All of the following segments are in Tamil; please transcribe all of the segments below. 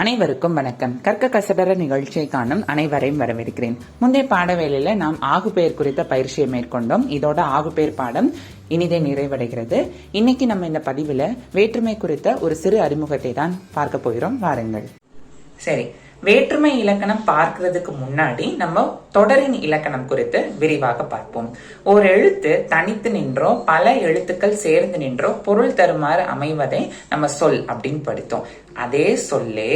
அனைவருக்கும் வணக்கம். கற்க கசடர நிகழ்ச்சியை காணும் அனைவரையும் வரவேற்கிறேன். முந்தைய பாடவேளையில நாம் ஆகுபெயர் குறித்த பயிற்சியை மேற்கொண்டோம். இதோட ஆகுபெயர் பாடம் இனிதே நிறைவடைகிறது. இன்னைக்கு நம்ம இந்த பதிவுல வேற்றுமை குறித்த ஒரு சிறு அறிமுகத்தை தான் பார்க்க போகிறோம். வாருங்கள். சரி. வேற்றுமை இலக்கணம் பார்க்கிறதுக்கு முன்னாடி நம்ம தொடரின் இலக்கணம் குறித்து விரிவாக பார்ப்போம். ஒரு எழுத்து தனித்து நின்றோ பல எழுத்துக்கள் சேர்ந்து நின்றோ பொருள் தருமாறு அமைவதை நம்ம சொல் அப்படின்னு படித்தோம். அதே சொல்லே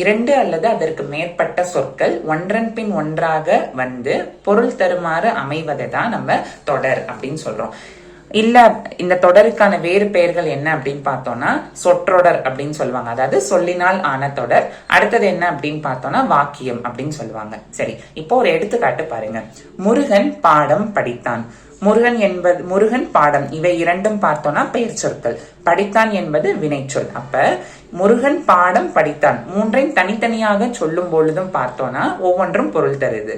இரண்டு அல்லது அதற்கு மேற்பட்ட சொற்கள் ஒன்றன் பின் ஒன்றாக வந்து பொருள் தருமாறு அமைவதை தான் நம்ம தொடர் அப்படின்னு சொல்றோம். இல்ல இந்த தொடருக்கான வேறு பெயர்கள் என்ன அப்படின்னு பார்த்தோம்னா சொற்றொடர் அப்படின்னு சொல்லுவாங்க. அதாவது சொல்லினால் ஆன தொடர். அடுத்தது என்ன அப்படின்னு பார்த்தோம்னா வாக்கியம் அப்படின்னு சொல்லுவாங்க. சரி இப்போ ஒரு எடுத்துக்காட்டு பாருங்க. முருகன் பாடம் படித்தான். முருகன் என்பது முருகன் பாடம். இவை இரண்டும் பார்த்தோம்னா பெயர் சொற்கள் படித்தான் என்பது வினைச்சொல். அப்ப முருகன் பாடம் படித்தான். மூன்றையும் தனித்தனியாக சொல்லும் பொழுதும் பார்த்தோம்னா ஒவ்வொன்றும் பொருள் தருது.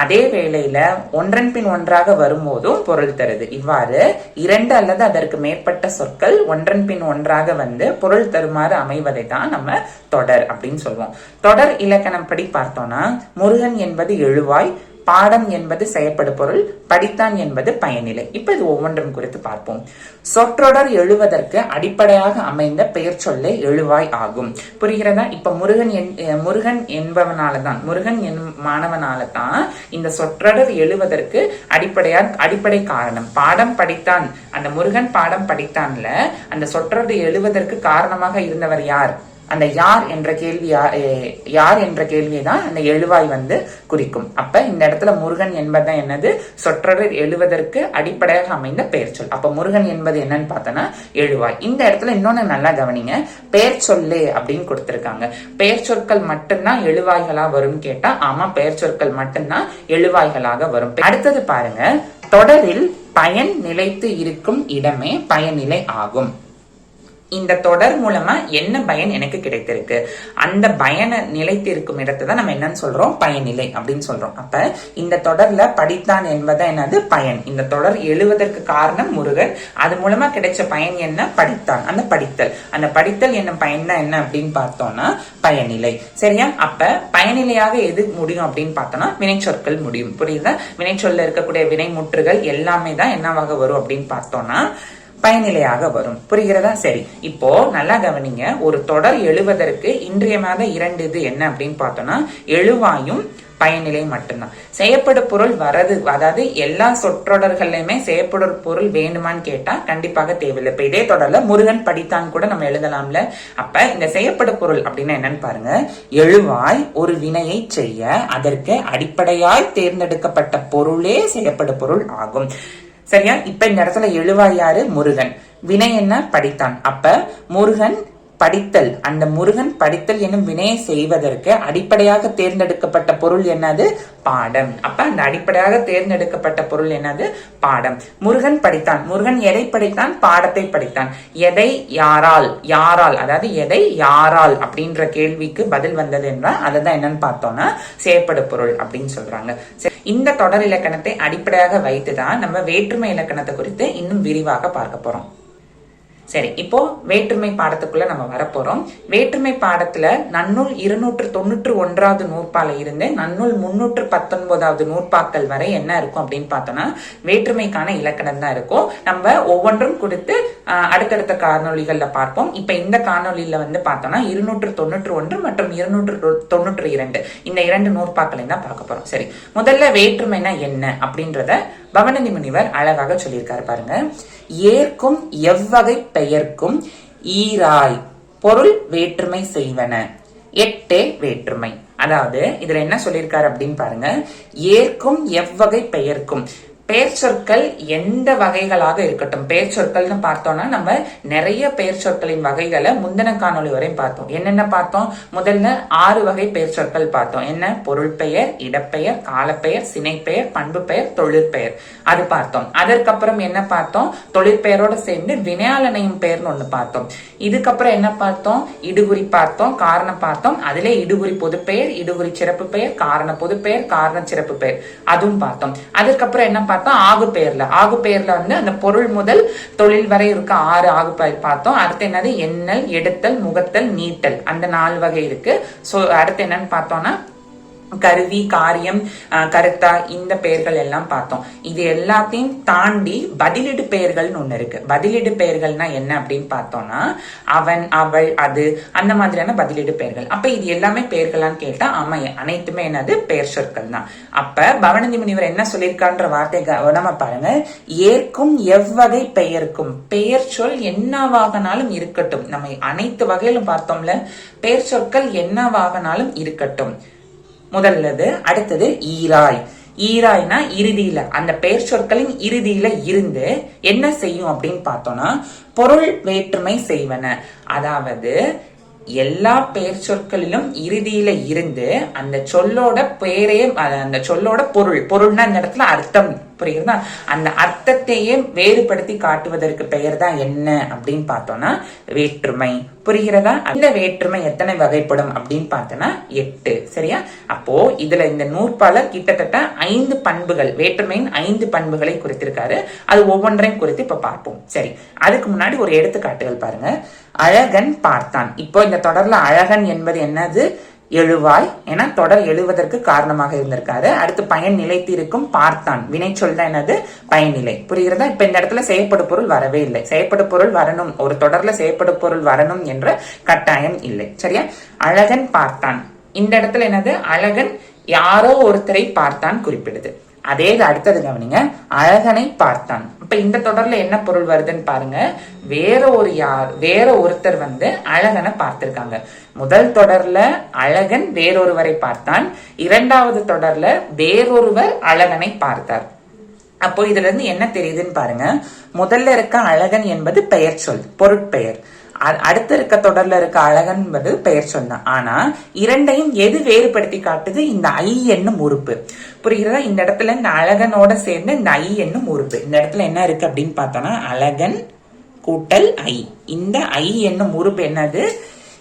அதே வேளையில ஒன்றன் பின் ஒன்றாக வரும்போதும் பொருள் தருது. இவ்வாறு இரண்டு அல்லது அதற்கு மேற்பட்ட சொற்கள் ஒன்றன் பின் ஒன்றாக வந்து பொருள் தருமாறு அமைவதை தான் நம்ம தொடர் அப்படின்னு சொல்லுவோம் தொடர் இலக்கணம் படி பார்த்தோம்னா முருகன் என்பது எழுவாய் பாடம் என்பது செயற்படு பொருள் படித்தான் என்பது பயனிலை. இப்ப இது ஒவ்வொன்றும் குறித்து பார்ப்போம். சொற்றொடர் எழுவதற்கு அடிப்படையாக அமைந்த பெயர் சொல்லே எழுவாய் ஆகும். புரிகிறதா? இப்ப முருகன் முருகன் என்பவனால தான் முருகன் என் மாணவனால தான் இந்த சொற்றொடர் எழுவதற்கு அடிப்படையா அடிப்படை காரணம். பாடம் படித்தான் அந்த முருகன் பாடம் படித்தான்ல அந்த சொற்றொடர் எழுவதற்கு காரணமாக இருந்தவர் யார்? அந்த யார் என்ற கேள்வி யார் என்ற கேள்வியை தான் அந்த எழுவாய் வந்து குறிக்கும். அப்ப இந்த இடத்துல முருகன் என்பது என்னது? சொற்றொடர் எழுவதற்கு அடிப்படையாக அமைந்த பெயர் சொல். அப்ப முருகன் என்பது என்னன்னு பார்த்தோன்னா எழுவாய். இந்த இடத்துல இன்னொன்னு நல்லா கவனிங்க. பெயர் சொல்லு அப்படின்னு கொடுத்துருக்காங்க. பெயர் சொற்கள் மட்டும்தான் எழுவாய்களா வரும் கேட்டா ஆமா பெயர் சொற்கள் மட்டும்தான் எழுவாய்களாக வரும். அடுத்தது பாருங்க. தொடரில் பயன் நிலைத்து இருக்கும் இடமே பயனிலை ஆகும். இந்த தொடர் மூலமா என்ன பயன் எனக்கு கிடைத்திருக்கு? அந்த பயனை நிலைத்து இருக்கும் இடத்தை தான் நம்ம என்னன்னு சொல்றோம்? பயனிலை அப்படின்னு சொல்றோம். அப்ப இந்த தொடர்ல படித்தான் என்பதை என்னது? பயன். இந்த தொடர் எழுவதற்கு காரணம் முருகன். அது மூலமா கிடைச்ச பயன் என்ன? படித்தான். அந்த படித்தல். அந்த படித்தல் என்ன பயன் என்ன அப்படின்னு பார்த்தோம்னா பயனிலை. சரியா? அப்ப பயனிலையாக எது முடியும் அப்படின்னு பார்த்தோம்னா வினைச்சொற்கள் முடியும். புரியுதா? வினைச்சொல்ல இருக்கக்கூடிய வினைமுற்றுகள் எல்லாமே தான் என்னவாக வரும் அப்படின்னு பார்த்தோம்னா பயனிலையாக வரும். புரிகிறதா? சரி. இப்போ நல்லா கவனிங்க. ஒரு தொடர் எழுவதற்கு இன்றியமாக இரண்டு இது என்ன அப்படின்னு பார்த்தோம்னா எழுவாயும் பயனிலை மட்டும்தான். செய்யப்படும் பொருள் வரது அதாவது எல்லா சொற்றொடர்கள்லையுமே செய்யப்படும் பொருள் வேணுமான்னு கேட்டா கண்டிப்பாக தேவையில்லை. இப்ப இதே தொடர்ல முருகன் படித்தான் கூட நம்ம எழுதலாம்ல. அப்ப இந்த செய்யப்படும் பொருள் அப்படின்னா என்னன்னு பாருங்க. எழுவாய் ஒரு வினையை செய்ய அதற்கு அடிப்படையாய் தேர்ந்தெடுக்கப்பட்ட பொருளே செய்யப்படும் பொருள் ஆகும். சரியா? இப்ப இந்த இடத்துல எழுவாயாரு முருகன். வினை என்ன? படித்தான். அப்ப முருகன் படித்தல் அந்த முருகன் படித்தல் என்னும் வினையை செய்வதற்கு அடிப்படையாக தேர்ந்தெடுக்கப்பட்ட பொருள் என்னது? பாடம். அப்ப அந்த அடிப்படையாக தேர்ந்தெடுக்கப்பட்ட பொருள் என்னது? பாடம். முருகன் படித்தான். முருகன் எதை படித்தான்? பாடத்தை படித்தான். எதை யாரால் யாரால் அதாவது எதை யாரால் அப்படின்ற கேள்விக்கு பதில் வந்தது என்றால் அதை தான் என்னன்னு பார்த்தோம்னா செயற்படு பொருள் அப்படின்னு சொல்றாங்க. இந்த தொடர் இலக்கணத்தை அடிப்படையாக வைத்துதான் நம்ம வேற்றுமை இலக்கணத்தை குறித்து இன்னும் விரிவாக பார்க்க போறோம். சரி இப்போ வேற்றுமை பாடத்துக்குள்ள நம்ம வரப்போறோம். வேற்றுமை பாடத்துல நன்னூல் இருநூற்று தொண்ணூற்று ஒன்றாவது நூற்பால இருந்து நன்னூல் முன்னூற்று பத்தொன்பதாவது நூற்பாக்கள் வரை என்ன இருக்கும் அப்படின்னு பார்த்தோம்னா வேற்றுமைக்கான இலக்கணம் தான் இருக்கும். நம்ம ஒவ்வொன்றும் கொடுத்து அடுத்தடுத்த காணொலிகள்ல பார்ப்போம். இப்ப இந்த காணொலியில வந்து பார்த்தோம்னா இருநூற்று தொண்ணூற்று ஒன்று மற்றும் இருநூற்று தொண்ணூற்று இரண்டு. இந்த இரண்டு நூற்பாக்களையும் தான் பார்க்க போறோம். சரி முதல்ல வேற்றுமைனா என்ன அப்படின்றத பவனந்தி முனிவர் அழகாக சொல்லியிருக்காரு பாருங்க. ஏற்கும் எவ்வகை பெயர்க்கும் ஈராய் பொருள் வேற்றுமை செய்வன. எட்டே வேற்றுமை. அதாவது இதுல என்ன சொல்லியிருக்காரு அப்படின்னு பாருங்க. ஏற்கும் எவ்வகை பெயர்க்கும். பெயர் சொற்கள் எந்த வகைகளாக இருக்கட்டும். பெயர் சொற்கள்னு பார்த்தோம்னா நம்ம நிறைய பெயர் சொற்களின் வகைகளை முந்தின காணொலி வரையும் பார்த்தோம். என்னென்ன பார்த்தோம்? முதல்ல ஆறு வகை பெயர் சொற்கள் பார்த்தோம். என்ன? பொருள் பெயர் இடப்பெயர் காலப்பெயர் சினைப்பெயர் பண்பு பெயர் தொழிற்பெயர். அது பார்த்தோம். அதற்கப்புறம் என்ன பார்த்தோம்? தொழிற்பெயரோட சேர்ந்து வினையாளனையும் பெயர்னு ஒண்ணு பார்த்தோம். இதுக்கப்புறம் என்ன பார்த்தோம்? இடுகுறி பார்த்தோம் காரணம் பார்த்தோம். அதிலே இடுகுறி பொதுப்பெயர் இடுகுறி சிறப்பு பெயர் காரண பொதுப்பெயர் காரண சிறப்பு பெயர் அதுவும் பார்த்தோம். அதுக்கப்புறம் என்ன பார்த்தோம் பார்த்தோம் ஆகு பெயர்ல ஆகு பெயர்ல வந்து அந்த பொருள் முதல் தொழில் வரை இருக்க ஆறு ஆகு பெயர் பார்த்தோம். அடுத்து என்னது? எண்ணல் எடுத்தல் முகத்தல் நீட்டல். அந்த நாலு வகை இருக்கு. சோ அடுத்து என்னன்னு பார்த்தோம்னா கருவி காரியம் கருத்தா இந்த பெயர்கள் எல்லாம் பார்த்தோம். இது எல்லாத்தையும் தாண்டி பதிலிடு பெயர்கள்னு ஒண்ணு இருக்கு. பதிலிடு பெயர்கள்னா என்ன அப்படின்னு பார்த்தோம்னா அவன் அவள் அது அந்த மாதிரியான பதிலிடு பெயர்கள். அப்ப இது எல்லாமே பெயர்களான்னு கேட்டா ஆமா அனைத்துமே என்னது? பெயர் சொற்கள் தான். அப்ப பவனந்தி முனிவர் என்ன சொல்லியிருக்கான்ற வார்த்தை கவனமா பாருங்க. ஏற்கும் எவ்வகை பெயருக்கும் பெயர் சொல் என்னவாகனாலும் இருக்கட்டும். நம்ம அனைத்து வகையிலும் பார்த்தோம்ல பெயர் சொற்கள் என்னவாகனாலும் இருக்கட்டும். முதல்லது அடுத்தது ஈராய். ஈராய்னா இறுதியில அந்த பெயர் சொற்களின் இறுதியில இருந்து என்ன செய்யும் அப்படின்னு பார்த்தோம்னா பொருள் வேற்றுமை செய்வன. அதாவது எல்லா பெயர் சொற்களிலும் இறுதியில இருந்து அந்த சொல்லோட பெயரே அந்த சொல்லோட பொருள். பொருள்னா இந்த இடத்துல அர்த்தம். புரியுறதா அந்த அர்த்தத்தையே வேறுபடுத்தி காட்டுவதற்கு பெயர் தான் என்ன அப்படின்னு பார்த்தோம்னா வேற்றுமை. புரிகிறதா? அந்த வேற்றுமை எத்தனை வகைப்படும் அப்படின்னு பார்த்தோம்னா எட்டு. சரியா? அப்போ இதுல இந்த நூற்பாளர் கிட்டத்தட்ட ஐந்து பண்புகள் வேற்றுமையின் ஐந்து பண்புகளை குறித்திருக்காரு. அது ஒவ்வொன்றையும் குறித்து இப்ப பார்ப்போம். சரி. அதுக்கு முன்னாடி ஒரு எடுத்துக்காட்டுகள் பாருங்க. அழகன் பார்த்தான். இப்போ இந்த தொடர்ல அழகன் என்பது என்னது? எழுவாய் என தொடர் எழுவதற்கு காரணமாக இருந்திருக்காரு. அடுத்து பயன் நிலைத்திருக்கும் பார்த்தான். வினை சொல் தான் என்னது? பயனிலை புரிகிறதா? இப்ப இந்த இடத்துல செயற்படு பொருள் வரவே இல்லை. செயற்படு பொருள் வரணும். ஒரு தொடர்ல செயற்படு பொருள் வரணும் என்ற கட்டாயம் இல்லை. சரியா? அழகன் பார்த்தான். இந்த இடத்துல என்னது? அழகன் யாரோ ஒருத்தரை பார்த்தான் குறிப்பிடுது. அதே இது அடுத்தது கவனிங்க. அழகனை பார்த்தான். இப்ப இந்த தொடர்ல என்ன பொருள் வருதுன்னு பாருங்க. வேற ஒரு யார் வேற ஒருத்தர் வந்து அழகனை பார்த்திருக்காங்க. முதல் தொடர்ல அழகன் வேறொருவரை பார்த்தான். இரண்டாவது தொடர்ல வேறொருவர் அழகனை பார்த்தார். அப்போ இதுல இருந்து என்ன தெரியுதுன்னு பாருங்க. முதல்ல இருக்க அழகன் என்பது பெயர் சொல் பொருட்பெயர். அடுத்து இருக்க தொடர்ல இருக்க அழகன் என்பது பெயர் சொல் ஆனா இரண்டையும் எது வேறுபடுத்தி காட்டுது? இந்த ஐ என்னும் உறுப்பு. புரிகிறதா? இந்த இடத்துல இந்த அழகனோட சேர்ந்து இந்த ஐ என்னும் உறுப்பு. இந்த இடத்துல என்ன இருக்கு அப்படின்னு பார்த்தோம்னா அழகன் கூட்டல் ஐ. இந்த ஐ என்னும் உறுப்பு என்னது?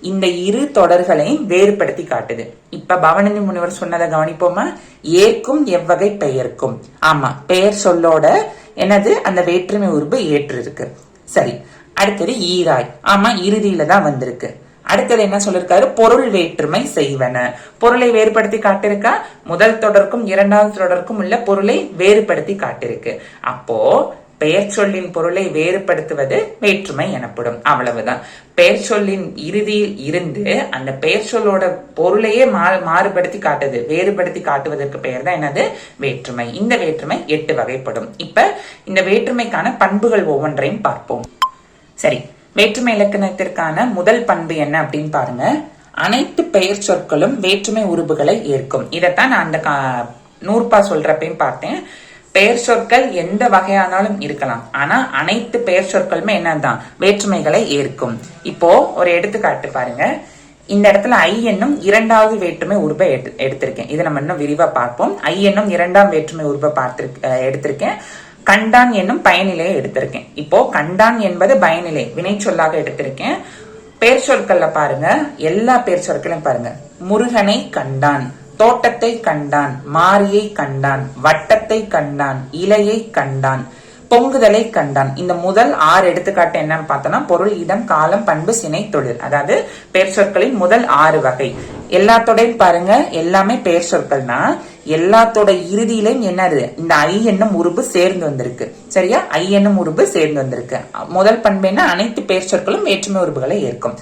இந்த இரு தொடர்களையும் வேறுபடுத்தி காட்டுது. இப்ப பவனனி முனிவர் சொன்னதை கவனிப்போமா? ஏற்கும் எவ்வகை பெயர்க்கும். ஆமா பெயர் சொல்லோட எனது அந்த வேற்றுமை உறுப்பு ஏற்று இருக்கு சரி அடுத்தது ஈராய். ஆமா இறுதியில தான் வந்திருக்கு. அடுத்தது என்ன சொல்லிருக்காரு? பொருள் வேற்றுமை செய்வன. பொருளை வேறுபடுத்தி காட்டிருக்கா முதல் தொடர்க்கும் இரண்டாவது தொடர்க்கும் உள்ள பொருளை வேறுபடுத்தி காட்டிருக்கு அப்போ பெயர் சொல்லின் பொருளை வேறுபடுத்துவது வேற்றுமை எனப்படும். அவ்வளவுதான். பெயர் சொல்லின் இறுதியில் இருந்து அந்த பெயர் சொல்லோட பொருளையே மா- மாறுபடுத்தி காட்டுது. வேறுபடுத்தி காட்டுவதற்கு பெயர் தான் என்னது? வேற்றுமை. இந்த வேற்றுமை எட்டு வகைப்படும். இப்ப இந்த வேற்றுமைக்கான பண்புகள் ஒவ்வொன்றையும் பார்ப்போம். சரி வேற்றுமை இலக்கணத்திற்கான முதல் பண்பு என்ன அப்படின்னு பாருங்க. அனைத்து பெயர் சொற்களும் வேற்றுமை உருபுகளை ஏற்கும். இதைத்தான் நான் அந்த கா- நூற்பா சொல்றப்பையும் பார்த்தேன். பெயர் சொற்கள் எந்த வகையானாலும் இருக்கலாம். ஆனா அனைத்து பெயர் சொற்களுமே என்னதான் வேற்றுமைகளை ஏற்கும். இப்போ ஒரு எடுத்துக்காட்டு பாருங்க. இந்த இடத்துல ஐ என்னும் இரண்டாவது வேற்றுமை உருவை எடுத்து- எடுத்திருக்கேன். இதை நம்ம இன்னும் விரிவா பார்ப்போம். ஐ என்னும் இரண்டாம் வேற்றுமை உருவை பார்த்திருக்க எடுத்திருக்கேன். கண்டான் என்னும் பயனிலையை எடுத்திருக்கேன். இப்போ கண்டான் என்பது பயனிலை வினை சொல்லாக எடுத்திருக்கேன். பேர் சொற்கள்ல பாருங்க. எல்லா பேர் சொற்களையும் பாருங்க. முருகனை கண்டான் தோட்டத்தை கண்டான் மாரியை கண்டான் வட்டத்தை கண்டான் இலையை கண்டான் பொங்குதலை கண்டான். இந்த முதல் ஆறு எடுத்துக்காட்டு என்னன்னு பார்த்தோம்னா பொருள் இடம் காலம் பண்பு சினை தொழில். அதாவது பெயர் சொற்களின் முதல் ஆறு வகை. எல்லாத்தோடையும் பாருங்க. எல்லாமே பெயர் சொற்கள் தான் எல்லாத்தோட இறுதியிலையும் என்னது? இந்த ஐ என்னும் உருபு சேர்ந்து வந்திருக்கு. சரியா? ஐ என்னும் உருபு சேர்ந்து வந்திருக்கு. முதல் பண்பேனா அனைத்து பெயர் சொற்களும் வேற்றுமை உருபுகளை ஏற்கும்.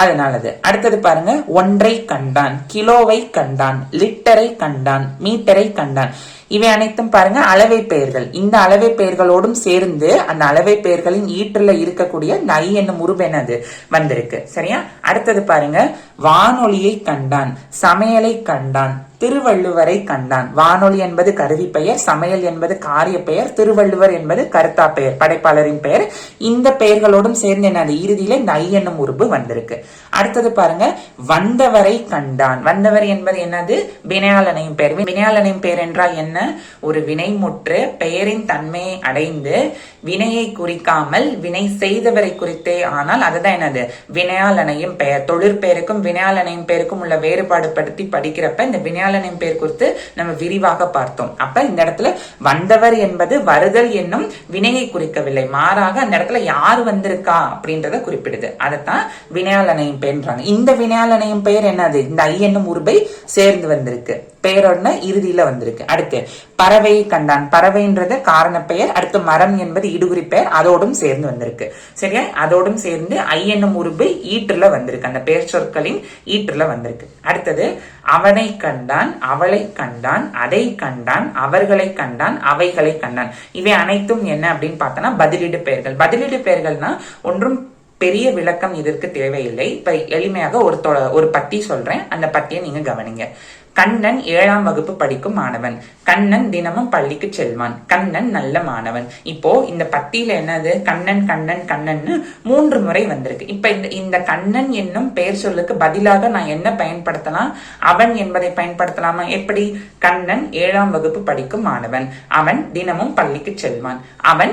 அதனாலது அடுத்தது பாருங்க. ஒன்றை கண்டான் கிலோவை கண்டான் லிட்டரை கண்டான் மீட்டரை கண்டான். இவை அனைத்தும் பாருங்க அளவை பெயர்கள். இந்த அளவை பெயர்களோடும் சேர்ந்து அந்த அளவை பெயர்களின் ஈற்றுல இருக்கக்கூடிய நை என்னும் உருவு என்னது? வந்திருக்கு. சரியா? அடுத்தது பாருங்க. வானொலியை கண்டான் சமையலை கண்டான் திருவள்ளுவரை கண்டான். வானொலி என்பது கருவி பெயர் சமையல் என்பது காரிய பெயர் திருவள்ளுவர் என்பது கருத்தா பெயர் படைப்பாளரின் பெயர். இந்த பெயர்களோடும் சேர்ந்து என்னது? இறுதியில நை என்னும் உருவு வந்திருக்கு. அடுத்தது பாருங்க. வந்தவரை கண்டான். வந்தவர் என்பது என்னது? வினையாளனையும் பெயர். வினையாளனையும் பெயர் என்றால் என்ன? ஒரு வினைமுற்று பெயரின் தன்மையை அடைந்து வினையை குறிக்காமல் வினை செய்தவரை குறித்தே. ஆனால் அதுதான் என்னது? வினையாளனையும் பெயர் தொழிற்பெயருக்கும் வினையாளனையும் பெயருக்கும் உள்ள வேறுபாடு படுத்தி படிக்கிறப்ப இந்த வினையாளனையும் பெயர் குறித்து நம்ம விரிவாக பார்த்தோம். அப்ப இந்த இடத்துல வந்தவர் என்பது வருதல் என்னும் வினையை குறிக்கவில்லை. மாறாக அந்த இடத்துல யார் வந்திருக்கா அப்படின்றத குறிப்பிடுது. அதைத்தான் வினையாளனையும் பெயர்ன்றாங்க. இந்த வினையாளனையும் பெயர் என்னது? இந்த ஐ என்னும் உருபை சேர்ந்து வந்திருக்கு. பெயரோட இறுதியில வந்திருக்கு. அடுத்து பறவையை கண்டான். பறவைன்றது காரண பெயர் அடுத்து மரம் என்பது இடுகுறி பெயர் அதோடும் சேர்ந்து வந்திருக்கு. சரியா? அதோடும் சேர்ந்து ஐ என்னும் உருபு ஈற்றுல வந்திருக்கு. அந்த பெயர் சொற்களின் ஈற்றுல வந்திருக்கு. அடுத்தது அவனை கண்டான் அவளை கண்டான் அதை கண்டான் அவர்களை கண்டான் அவைகளை கண்டான். இவை அனைத்தும் என்ன அப்படின்னு பார்த்தோன்னா பதிலீடு பெயர்கள். பதிலீடு பெயர்கள்னா ஒன்றும் பெரிய விளக்கம் இதற்கு தேவையில்லை. இப்ப எளிமையாக ஒரு தொ- ஒரு பத்தி சொல்றேன். அந்த பத்தியை நீங்க கவனிங்க. கண்ணன் ஏழாம் வகுப்பு படிக்கும் மாணவன். கண்ணன் தினமும் பள்ளிக்கு செல்வான். கண்ணன் நல்ல மாணவன். இப்போ இந்த பத்தியில என்னது? கண்ணன் கண்ணன் கண்ணன்னு மூன்று முறை வந்திருக்கு. இப்ப இந்த இந்த கண்ணன் என்னும் பெயர் சொல்லுக்கு பதிலாக நான் என்ன பயன்படுத்தலாம் அவன் என்பதை பயன்படுத்தலாமா? எப்படி? கண்ணன் ஏழாம் வகுப்பு படிக்கும் மாணவன். அவன் தினமும் பள்ளிக்கு செல்வான். அவன்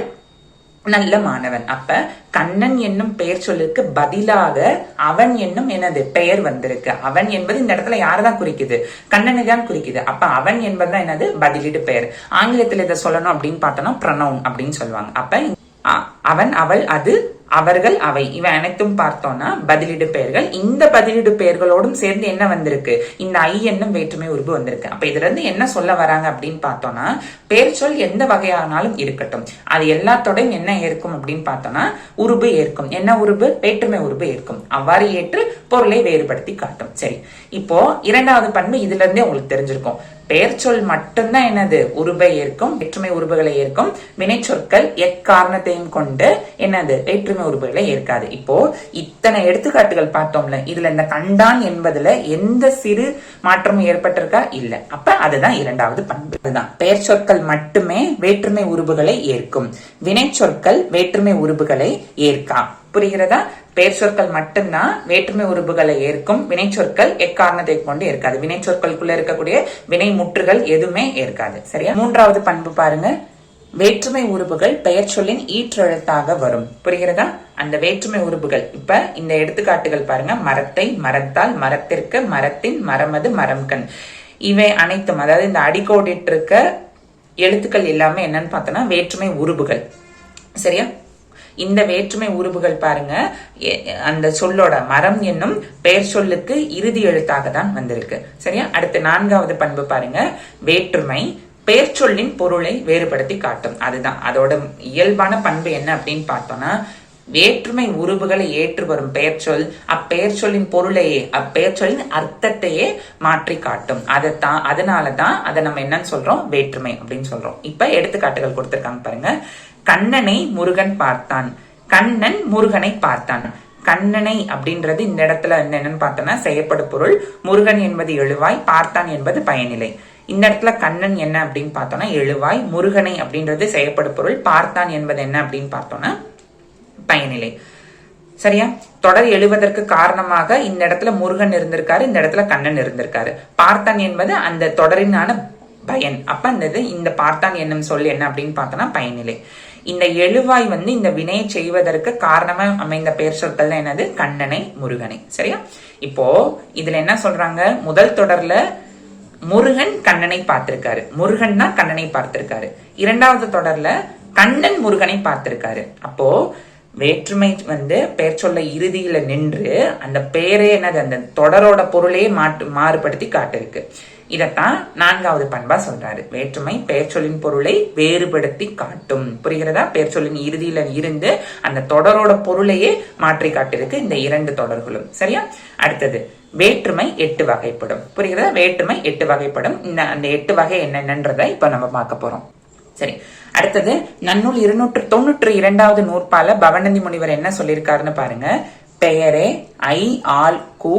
நல்ல மாணவன். அப்ப கண்ணன் என்னும் பெயர் சொல்லுக்கு பதிலாக அவன் என்னும் எனது பெயர் வந்திருக்கு. அவன் என்பது இந்த இடத்துல யாரதான் குறிக்குது? கண்ணனை தான் குறிக்குது. அப்ப அவன் என்பதுதான் என்னது? பதிலீடு பெயர். ஆங்கிலத்தில் இதை சொல்லணும் அப்படின்னு பார்த்தோம்னா ப்ரனவுன் அப்படின்னு சொல்லுவாங்க. அப்ப அ- அவன் அவள் அது அவர்கள் அவை இவை அனைத்தும் பார்த்தோம்னா பதிலீடு பெயர்கள். இந்த பதிலீடு பெயர்களோடும் சேர்ந்து என்ன வந்திருக்கு? இந்த ஐ என்னும் வேற்றுமை உருபு வந்திருக்கு. அப்ப இதுல இருந்து என்ன சொல்ல வராங்க அப்படின்னு பார்த்தோம்னா பெயர் சொல் எந்த வகையானாலும் இருக்கட்டும். அது எல்லாத்தோடையும் என்ன ஏற்கும் அப்படின்னு பார்த்தோம்னா உருபு ஏற்கும். என்ன உருபு? வேற்றுமை உருபு ஏற்கும். அவ்வாறு ஏற்று பொருளை வேறுபடுத்தி காட்டும். சரி இப்போ இரண்டாவது பண்பு இதுல இருந்தே உங்களுக்கு தெரிஞ்சிருக்கும். பெயர் சொல் மட்டும்தான் என்னது? உருபை ஏற்கும் வேற்றுமை உருபுகளை ஏற்கும் வினைச்சொற்கள் எக்காரணத்தையும் கொண்டு என்னது? வேற்றுமை உருபுகளை ஏற்காது. இப்போ இத்தனை எடுத்துக்காட்டுகள் பார்த்தோம்ல இதுல இந்த கண்டான் என்பதுல எந்த சிறு மாற்றமும் ஏற்பட்டிருக்கா? இல்ல. அப்ப அதுதான் இரண்டாவது பண்பு. அதுதான். பெயர் சொற்கள் மட்டுமே வேற்றுமை உருபுகளை ஏற்கும். வினைச்சொற்கள் வேற்றுமை உருபுகளை ஏற்கா. புரிகிறதா? பெயர் சொற்கள் மட்டும்தான் வேற்றுமை உறுப்புகளை ஏற்கும். வினைச்சொற்கள் எக்காரணத்தை கொண்டு ஏற்காது வினைச்சொற்களுக்குள்ள இருக்கக்கூடிய வினை முற்றுகள் எதுவுமே ஏற்காது சரியா? மூன்றாவது பண்பு பாருங்க. வேற்றுமை உறுப்புகள் பெயர் சொல்லின் ஈற்றெழுத்தாக வரும். புரிகிறதா? அந்த வேற்றுமை உறுப்புகள். இப்ப இந்த எடுத்துக்காட்டுகள் பாருங்க. மரத்தை மரத்தால் மரத்திற்கு மரத்தின் மரமது மரம்கண். இவை அனைத்தும் அதாவது இந்த அடிக்கோடிட்டு இருக்க எழுத்துக்கள் எல்லாமே என்னன்னு பார்த்தோம்னா வேற்றுமை உறுப்புகள். சரியா? இந்த வேற்றுமை உருபுகள் பாருங்க. எ- அந்த சொல்லோட மரம் என்னும் பெயர் சொல்லுக்கு இறுதி எழுத்தாக தான் வந்திருக்கு. சரியா? அடுத்து நான்காவது பண்பு பாருங்க. வேற்றுமை பெயர் சொல்லின் பொருளை வேறுபடுத்தி காட்டும். அதுதான். அதோட இயல்பான பண்பு என்ன அப்படின்னு பார்த்தோம்னா வேற்றுமை உருவுகளை ஏற்று வரும் பெயர் சொல் அப்பெயர் சொல்லின் பொருளையே அப்பெயர் சொல்லின் அர்த்தத்தையே மாற்றி காட்டும் அதைத்தான் அதனால தான் அதை நம்ம என்னன்னு சொல்றோம்? வேற்றுமை அப்படின்னு சொல்றோம். இப்ப எடுத்துக்காட்டுகள் கொடுத்துருக்காங்க பாருங்க. கண்ணனை முருகன் பார்த்தான். கண்ணன் முருகனை பார்த்தான். கண்ணனை அப்படின்றது இந்த இடத்துல என்ன- என்னன்னு பார்த்தோம்னா செய்யப்படும் பொருள். முருகன் என்பது எழுவாய் பார்த்தான் என்பது பயனிலை. இந்த இடத்துல கண்ணன் என்ன அப்படின்னு பார்த்தோம்னா எழுவாய் முருகனை அப்படின்றது செய்யப்படும் பொருள். பார்த்தான் என்பது என்ன அப்படின்னு பார்த்தோம்னா பயனிலை. சரியா? தொடர் எழுவதற்கு காரணமாக இந்த இடத்துல முருகன் இருந்திருக்காரு இந்த இடத்துல கண்ணன் இருந்திருக்காரு. பார்த்தான் என்பது அந்த தொடரினான பயன். அப்ப அந்த இது இந்த பார்த்தான் என்னும் சொல் என்ன அப்படின்னு பார்த்தோம்னா பயனிலை. இந்த எழுவாய் வந்து இந்த வினையை செய்வதற்கு காரணமா அமைந்த பெயர் சொற்கள் தான் என்னது? கண்ணனை முருகனை. சரியா? இப்போ இதுல என்ன சொல்றாங்க? முதல் தொடர்ல முருகன் கண்ணனை பார்த்திருக்காரு. முருகன் தான் கண்ணனை பார்த்திருக்காரு. இரண்டாவது தொடர்ல கண்ணன் முருகனை பார்த்திருக்காரு. அப்போ வேற்றுமை வந்து பெயர் சொல்ல இறுதியில் நின்று அந்த பெயரே என்னது? அந்த தொடரோட பொருளே மாற்று மாறுபடுத்தி காட்டிருக்கு. இதைத்தான் நான்காவது பண்பா சொல்றாரு. வேற்றுமை பெயர் சொல்லின் பொருளை வேறுபடுத்தி காட்டும். புரிகிறதா? பெயர் சொல்லின் இறுதியில இருந்து அந்த தொடரோட பொருளையே மாற்றி காட்டிருக்கு இந்த இரண்டு தொடர்களும். சரியா? அடுத்தது வேற்றுமை எட்டு வகைப்படும். புரிகிறதா? வேற்றுமை எட்டு வகைப்படும். இந்த அந்த எட்டு வகை என்னென்னன்றதை இப்ப நம்ம பார்க்க போறோம். சரி அடுத்தது நன்னூல் இருநூற்று தொண்ணூற்று இரண்டாவது நூற்பால பவனந்தி முனிவர் என்ன சொல்லியிருக்காருன்னு பாருங்க. பெயரே ஐ ஆல் கு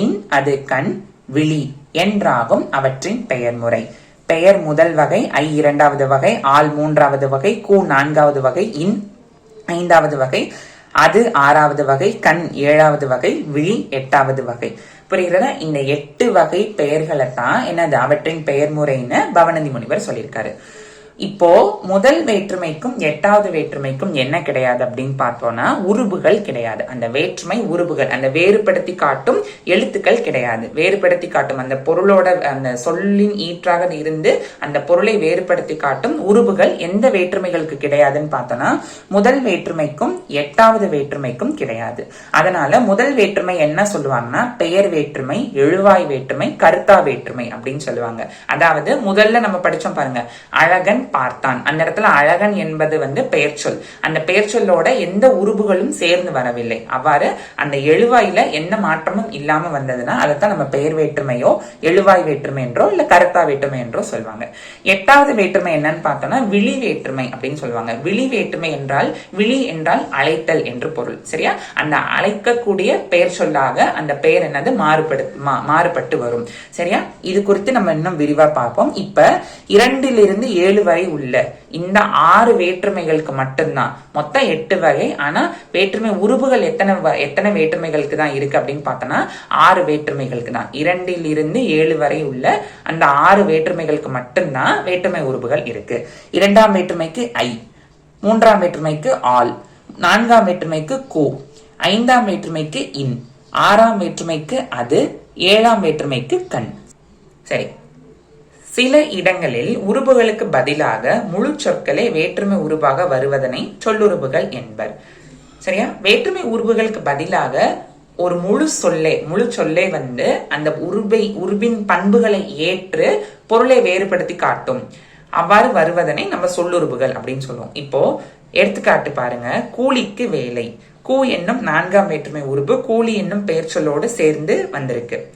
இன் அது கண் விழி என்றாகும் அவற்றின் பெயர் முறை. பெயர் முதல் வகை ஐ இரண்டாவது வகை ஆல் மூன்றாவது வகை கு நான்காவது வகை இன் ஐந்தாவது வகை அது ஆறாவது வகை கண் ஏழாவது வகை விழி எட்டாவது வகை. புரிகிறதா? இந்த எட்டு வகை பெயர்களை தான் என்னது? அவற்றின் பெயர் முறைன்னு பவனந்தி முனிவர் சொல்லியிருக்காரு. இப்போ முதல் வேற்றுமைக்கும் எட்டாவது வேற்றுமைக்கும் என்ன கிடையாது அப்படின்னு பார்த்தோம்னா உருபுகள் கிடையாது. அந்த வேற்றுமை உருபுகள் அந்த வேறுபடுத்தி காட்டும் எழுத்துக்கள் கிடையாது. வேறுபடுத்தி காட்டும் அந்த பொருளோட அந்த சொல்லின் ஈற்றாக இருந்து அந்த பொருளை வேறுபடுத்தி காட்டும் உருபுகள் எந்த வேற்றுமைகளுக்கு கிடையாதுன்னு பார்த்தோம்னா முதல் வேற்றுமைக்கும் எட்டாவது வேற்றுமைக்கும் கிடையாது. அதனால முதல் வேற்றுமை என்ன சொல்லுவாங்கன்னா பெயர் வேற்றுமை எழுவாய் வேற்றுமை கருத்தா வேற்றுமை அப்படின்னு சொல்லுவாங்க. அதாவது முதல்ல நம்ம படிச்சோம் பாருங்க அழகன் பார்த்தான். அந்த இடத்துல அழகன் என்பது வந்து பெயர் சொல். அந்த பெயர் சொல்லோட எந்த உருபுகளும் சேர்ந்து வரவில்லை. அவ்வாறு அந்த எழுவாயில எந்த மாற்றமும் இல்லாம வந்ததுன்னா அதைத்தான் நம்ம பெயர் வேற்றுமையோ எழுவாய் வேற்றுமை என்றோ இல்ல கருத்தா வேற்றுமை என்றோ சொல்லுவாங்க எட்டாவது வேற்றுமை என்னன்னு பார்த்தோம்னா விழி வேற்றுமை அப்படின்னு சொல்லுவாங்க விழி வேற்றுமை என்றால் விழி என்றால் அழைத்தல் என்று பொருள். சரியா? அந்த அழைக்கக்கூடிய பெயர் சொல்லாக அந்த பெயர் என்னது? மாறுபடு மாறுபட்டு வரும். சரியா? இது குறித்து நம்ம இன்னும் விரிவா பார்ப்போம். இப்ப இரண்டிலிருந்து ஏழு வரை வரை உள்ள. இந்த ஆறு வேற்றுமைகளுக்கு மட்டும்தான். மொத்தம் எட்டு வகை. ஆனா வேற்றுமை உருபுகள் எத்தனை எத்தனை வேற்றுமைகளுக்கு தான் இருக்கு அப்படின்னு பார்த்தோம்னா ஆறு வேற்றுமைகளுக்கு தான். இரண்டில் இருந்து ஏழு வரை உள்ள அந்த ஆறு வேற்றுமைகளுக்கு மட்டும்தான் வேற்றுமை உருபுகள் இருக்கு. இரண்டாம் வேற்றுமைக்கு ஐ. மூன்றாம் வேற்றுமைக்கு ஆல். நான்காம் வேற்றுமைக்கு கோ. ஐந்தாம் வேற்றுமைக்கு இன். ஆறாம் வேற்றுமைக்கு அது. ஏழாம் வேற்றுமைக்கு கண். சரி. சில இடங்களில் உருபுகளுக்கு பதிலாக முழு சொற்களே வேற்றுமை உருவாக வருவதனை சொல்லுருபுகள் என்பர். சரியா? வேற்றுமை உருவுகளுக்கு பதிலாக ஒரு முழு சொல்லே முழு சொல்லே வந்து அந்த உருபை உருபின் பண்புகளை ஏற்று பொருளை வேறுபடுத்தி காட்டும். அவ்வாறு வருவதனை நம்ம சொல்லுருபுகள் அப்படின்னு சொல்லுவோம். இப்போ எடுத்துக்காட்டு பாருங்க. கூலிக்கு வேலை. கூ என்னும் நான்காம் வேற்றுமை உருபு கூலி என்னும் பெயர் சொல்லோடு சேர்ந்து வந்திருக்கு.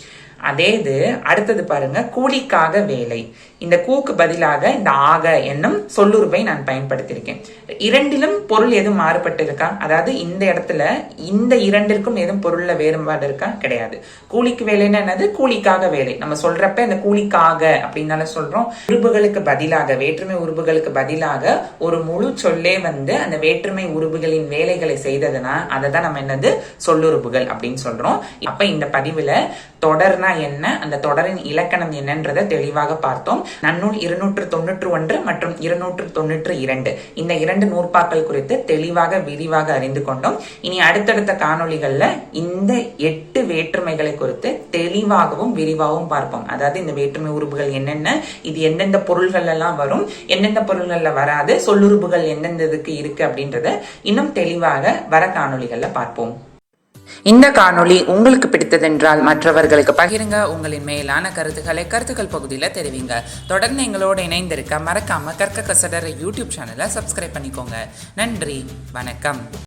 அதே இது அடுத்தது பாருங்க கூலிக்காக வேலை. இந்த கூக்கு பதிலாக இந்த ஆக என்னும் சொல்லுருவை நான் பயன்படுத்தியிருக்கேன். இரண்டிலும் பொருள் எதுவும் மாறுபட்டு இருக்கா? அதாவது இந்த இடத்துல இந்த இரண்டிற்கும் எதுவும் பொருள்ல வேறுபாடு இருக்கா? கிடையாது. கூலிக்கு வேலைன்னா என்னது? கூலிக்காக வேலை. நம்ம சொல்றப்ப இந்த கூலிக்காக அப்படின்னால சொல்றோம். உருபுகளுக்கு பதிலாக வேற்றுமை உருபுகளுக்கு பதிலாக ஒரு முழு சொல்லே வந்து அந்த வேற்றுமை உருபுகளின் வேலைகளை செய்ததுனா அதை தான் நம்ம என்னது? சொல்லுறுப்புகள் அப்படின்னு சொல்றோம். அப்ப இந்த பதிவுல தொடர்னா என்ன? அந்த தொடரின் இலக்கணம் என்னன்றதை தெளிவாக பார்த்தோம். நன்னூல் இருநூற்று தொண்ணூற்று ஒன்று மற்றும் இருநூற்று தொண்ணூற்று இரண்டு. இந்த இரண்டு நூற்பாக்கள் குறித்து தெளிவாக விரிவாக அறிந்து கொண்டோம். இனி அடுத்தடுத்த காணொளிகள்ல இந்த எட்டு வேற்றுமைகளை குறித்து தெளிவாகவும் விரிவாகவும் பார்ப்போம். அதாவது இந்த வேற்றுமை உறுப்புகள் என்னென்ன இது எந்தெந்த பொருள்கள் எல்லாம் வரும் எந்தெந்த பொருள்கள்ல வராது சொல்லுறுப்புகள் எந்தெந்த இதுக்கு இருக்கு அப்படின்றத இன்னும் தெளிவாக வர காணொளிகள்ல பார்ப்போம். இந்த காணொளி உங்களுக்கு பிடித்ததென்றால் மற்றவர்களுக்கு பகிருங்க. உங்களின் மேலான கருத்துக்களை கருத்துக்கள் பகுதியில் தெரிவிங்க. தொடர்ந்து எங்களோட இணைந்திருக்க மறக்காம கற்க கசடர யூடியூப் சேனலை சப்ஸ்கிரைப் பண்ணிக்கோங்க. நன்றி. வணக்கம்.